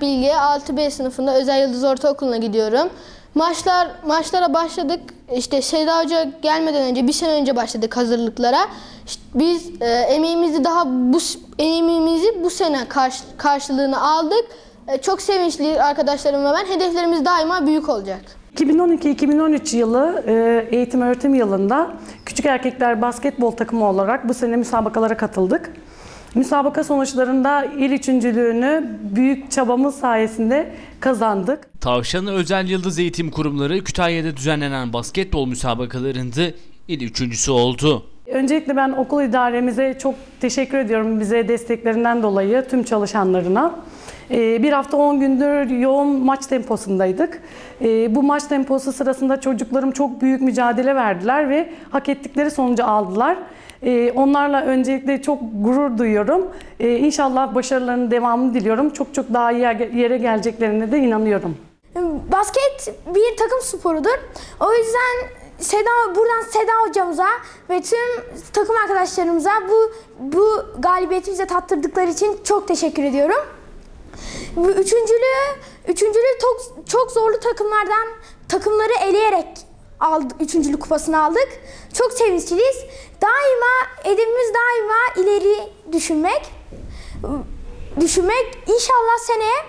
Bilge 6B sınıfında Özel Yıldız Ortaokulu'na gidiyorum. Maçlar maçlara başladık. İşte Seda Hoca gelmeden önce bir sene önce başladık hazırlıklara. İşte biz e, emeğimizi daha bu emeğimizi bu sene karş, karşılığını aldık. E, çok sevinçli arkadaşlarım ve ben. Hedeflerimiz daima büyük olacak. 2012-2013 yılı e, eğitim öğretim yılında küçük erkekler basketbol takımı olarak bu sene müsabakalara katıldık. Müsabaka sonuçlarında il üçüncülüğünü büyük çabamız sayesinde kazandık. Tavşan Özel Yıldız Eğitim Kurumları Kütahya'da düzenlenen basketbol müsabakalarında il üçüncüsü oldu. Öncelikle ben okul idaremize çok teşekkür ediyorum bize desteklerinden dolayı tüm çalışanlarına. Ee, Bir hafta 10 gündür yoğun maç temposundaydık. Ee, Bu maç temposu sırasında çocuklarım çok büyük mücadele verdiler ve hak ettikleri sonucu aldılar. Ee, Onlarla öncelikle çok gurur duyuyorum. İnşallah başarılarının devamını diliyorum. Çok çok daha iyi yere geleceklerine de inanıyorum. Basket bir takım sporudur. O yüzden Seda buradan Seda hocamıza ve tüm takım arkadaşlarımıza bu bu galibiyeti bize tattırdıkları için çok teşekkür ediyorum. Üçüncülüğü, üçüncülüğü çok, çok zorlu takımlardan takımları eleyerek aldık, üçüncülük kupasını aldık. Çok sevinçliyiz. Daima hedefimiz daima ileri düşünmek. Düşünmek inşallah seneye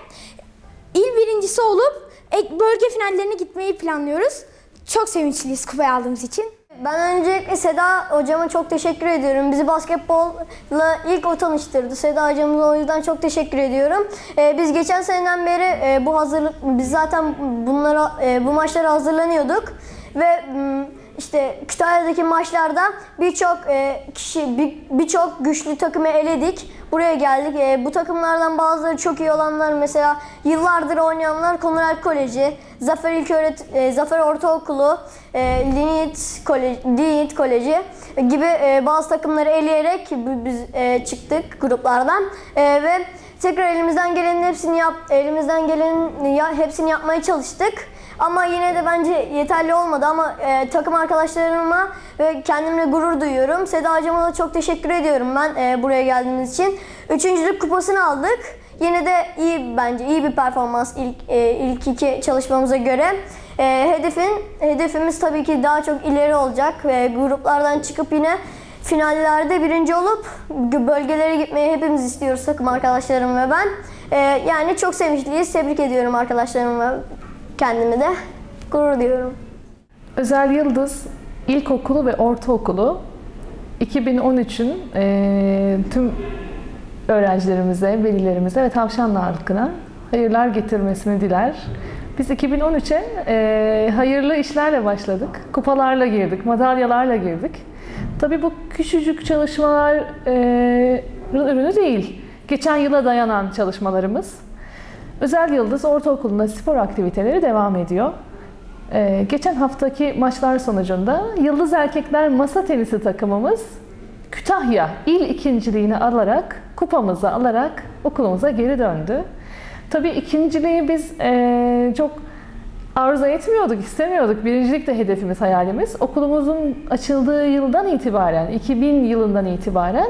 il birincisi olup bölge finallerine gitmeyi planlıyoruz. Çok sevinçliyiz kupayı aldığımız için. Ben öncelikle Seda hocama çok teşekkür ediyorum. Bizi basketbolla ilk o tanıştırdı. Seda hocamıza o yüzden çok teşekkür ediyorum. Ee, biz geçen seneden beri e, bu hazırlık, biz zaten bunlara, e, bu maçlara hazırlanıyorduk. Ve m, işte Kütahya'daki maçlarda birçok e, kişi, bir- birçok güçlü takımı eledik. Buraya geldik. E, bu takımlardan bazıları çok iyi olanlar mesela yıllardır oynayanlar Konrad Koleji, Zafer İlköğret, e, Zafer Ortaokulu, e, Linit Koleji, Koleji gibi e, bazı takımları eleyerek bi- biz e, çıktık gruplardan E, ve tekrar elimizden gelenin hepsini yap, elimizden gelenin ya, hepsini yapmaya çalıştık. Ama yine de bence yeterli olmadı ama e, takım arkadaşlarıma ve kendimle gurur duyuyorum. Seda hocama da çok teşekkür ediyorum ben e, buraya geldiğiniz için. Üçüncülük kupasını aldık. Yine de iyi bence iyi bir performans ilk e, ilk iki çalışmamıza göre. E, hedefin hedefimiz tabii ki daha çok ileri olacak ve gruplardan çıkıp yine finallerde birinci olup bölgelere gitmeyi hepimiz istiyoruz takım arkadaşlarım ve ben. E, yani çok sevinçliyiz. Tebrik ediyorum arkadaşlarımı ve kendimi de. Gurur duyuyorum. Özel Yıldız İlkokulu ve Ortaokulu 2013'ün eee, tüm öğrencilerimize, velilerimize ve tavşanlı halkına hayırlar getirmesini diler. Biz 2013'e eee, hayırlı işlerle başladık. Kupalarla girdik, madalyalarla girdik. Tabii bu küçücük çalışmaların ürünü değil. Geçen yıla dayanan çalışmalarımız. Özel Yıldız Ortaokulu'nda spor aktiviteleri devam ediyor. Ee, geçen haftaki maçlar sonucunda Yıldız Erkekler Masa Tenisi takımımız Kütahya il ikinciliğini alarak, kupamızı alarak okulumuza geri döndü. Tabii ikinciliği biz eee, çok arzu etmiyorduk, istemiyorduk. Birincilik de hedefimiz, hayalimiz. Okulumuzun açıldığı yıldan itibaren, 2000 yılından itibaren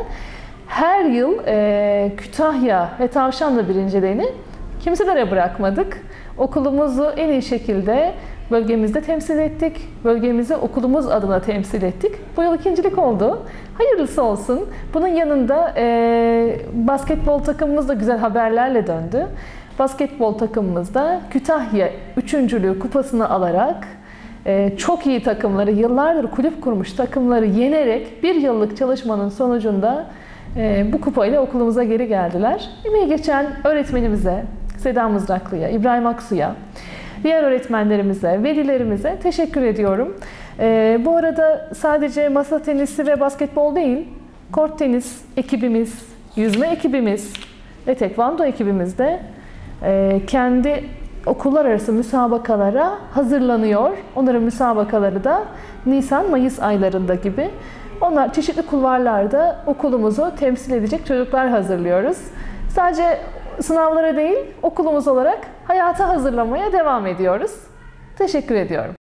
her yıl eee, Kütahya ve Tavşanlı birinciliğini kimselere bırakmadık. Okulumuzu en iyi şekilde bölgemizde temsil ettik. Bölgemizi okulumuz adına temsil ettik. Bu yıl ikincilik oldu. Hayırlısı olsun. Bunun yanında eee, basketbol takımımız da güzel haberlerle döndü. Basketbol takımımızda Kütahya üçüncülüğü kupasını alarak eee, çok iyi takımları, yıllardır kulüp kurmuş takımları yenerek bir yıllık çalışmanın sonucunda eee, bu kupayla okulumuza geri geldiler. Emeği geçen öğretmenimize, Seda Mızraklı'ya, İbrahim Aksu'ya, diğer öğretmenlerimize, velilerimize teşekkür ediyorum. Ee, bu arada sadece masa tenisi ve basketbol değil, kort tenis ekibimiz, yüzme ekibimiz ve tekvando ekibimiz de e, kendi okullar arası müsabakalara hazırlanıyor. Onların müsabakaları da Nisan-Mayıs aylarında gibi. Onlar çeşitli kulvarlarda okulumuzu temsil edecek çocuklar hazırlıyoruz. Sadece sınavlara değil, okulumuz olarak hayata hazırlamaya devam ediyoruz. Teşekkür ediyorum.